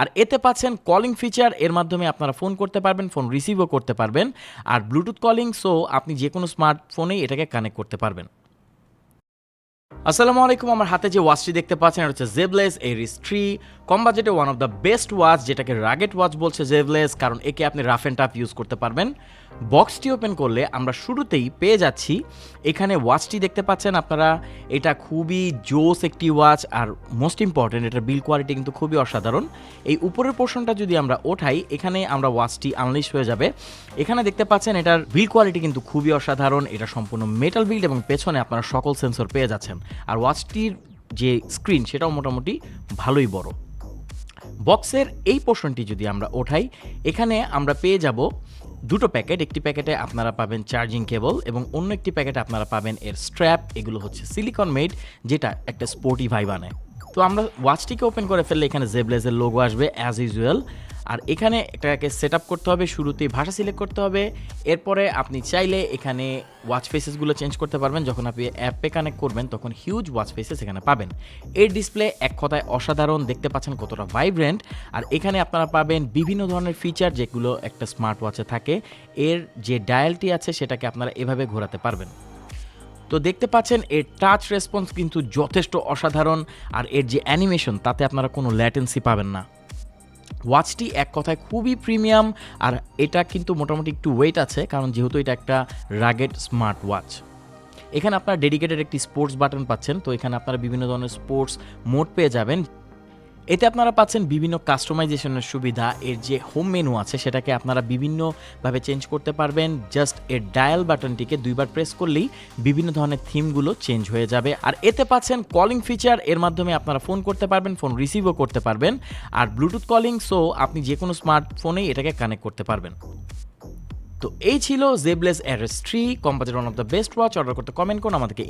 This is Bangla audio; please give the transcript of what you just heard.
আর এতে পাচ্ছেন কলিং ফিচার এর মাধ্যমে আপনারা ফোন করতে পারবেন ফোন রিসিভও করতে পারবেন, আর ব্লুটুথ কলিং সো আপনি যে কোনো স্মার্টফোনেই এটাকে কানেক্ট করতে পারবেন। আসসালামু আলাইকুম, আমার হাতে যে ওয়াচটি দেখতে পাচ্ছেন, এটা হচ্ছে জেবলেস এরিস থ্রি কম বাজেটে one of the best watch যেটাকে রাগেট ওয়াচ বলছে জেবলেস কারণ একে আপনি রাফ অ্যান্ড টাফ ইউজ করতে পারবেন। বক্সটি ওপেন করলে আমরা শুরুতেই পেয়ে যাচ্ছি। এখানে ওয়াচটি দেখতে পাচ্ছেন আপনারা। এটা খুবই জোস একটি ওয়াচ আর মোস্ট ইম্পর্টেন্ট, এটার বিল কোয়ালিটি কিন্তু খুবই অসাধারণ। এই উপরের পোর্শনটা যদি আমরা ওঠাই, এখানে আমরা ওয়াচটি আনলিশ হয়ে যাবে। এখানে দেখতে পাচ্ছেন এটার বিল কোয়ালিটি কিন্তু খুবই অসাধারণ। এটা সম্পূর্ণ মেটাল বিল্ড এবং পেছনে আপনারা সকল সেন্সর পেয়ে যাচ্ছেন। আর ওয়াচটির যে স্ক্রিন, সেটাও মোটামুটি ভালোই বড়। বক্সের এই পোর্শনটি যদি আমরা ওঠাই, এখানে আমরা পেয়ে যাব দুটো প্যাকেট, একটি প্যাকেটে আপনারা পাবেন চার্জিং কেবল এবং অন্য একটি প্যাকেটে আপনারা পাবেন এর স্ট্র্যাপ, এগুলো হচ্ছে সিলিকন মেড, যেটা একটা স্পোর্টি ভাই বানায় তো আমরা ওয়াচটিকে ওপেন করে ফেললে এখানে জেবলেজের লোগো আসবে অ্যাজ ইউজুয়াল আর এখানে এটাকে সেট করতে হবে, শুরুতেই ভাষা সিলেক্ট করতে হবে। এরপরে আপনি চাইলে এখানে ওয়াচ ফেসেসগুলো চেঞ্জ করতে পারবেন। যখন আপনি অ্যাপে কানেক্ট করবেন, তখন হিউজ ওয়াচ ফেসেস এখানে পাবেন। এর ডিসপ্লে এক কথায় অসাধারণ, দেখতে পাচ্ছেন কতটা ভাইব্রেন্ট আর এখানে আপনারা পাবেন বিভিন্ন ধরনের ফিচার যেগুলো একটা স্মার্ট ওয়াচে থাকে। এর যে ডায়ালটি আছে, সেটাকে আপনারা এভাবে ঘোরাতে পারবেন। তো দেখতে পাচ্ছেন, এর টাচ রেসপন্স কিন্তু যথেষ্ট অসাধারণ। আর এর যে অ্যানিমেশন তাতে আপনারা কোনো ল্যাটেন্সি পাবেন না। ওয়াচটি এক কথায় খুবই প্রিমিয়াম, আর এটা কিন্তু মোটামুটি একটু ওয়েট আছে, কারণ যেহেতু এটা একটা রাগেড স্মার্ট ওয়াচ এখানে আপনারা ডেডিকেটেড একটি স্পোর্টস বাটন পাচ্ছেন, তো এখানে আপনারা বিভিন্ন ধরনের স্পোর্টস মোড পেয়ে যাবেন। এতে আপনারা পাচ্ছেন বিভিন্ন কাস্টমাইজেশনের সুবিধা। এর যে হোম মেনু আছে, সেটাকে আপনারা বিভিন্নভাবে চেঞ্জ করতে পারবেন। জাস্ট এর ডায়াল বাটনটিকে দুইবার প্রেস করলেই বিভিন্ন ধরনের থিমগুলো চেঞ্জ হয়ে যাবে। আর এতে পাচ্ছেন কলিং ফিচার এর মাধ্যমে আপনারা ফোন করতে পারবেন ফোন রিসিভও করতে পারবেন। আর ব্লুটুথ কলিং সো আপনি যে কোনো স্মার্টফোনেই এটাকে কানেক্ট করতে পারবেন। তো এই ছিল জেবলেস এর three কম্পাজের one of the best watch order করতে কমেন্ট করুন, আমাদেরকে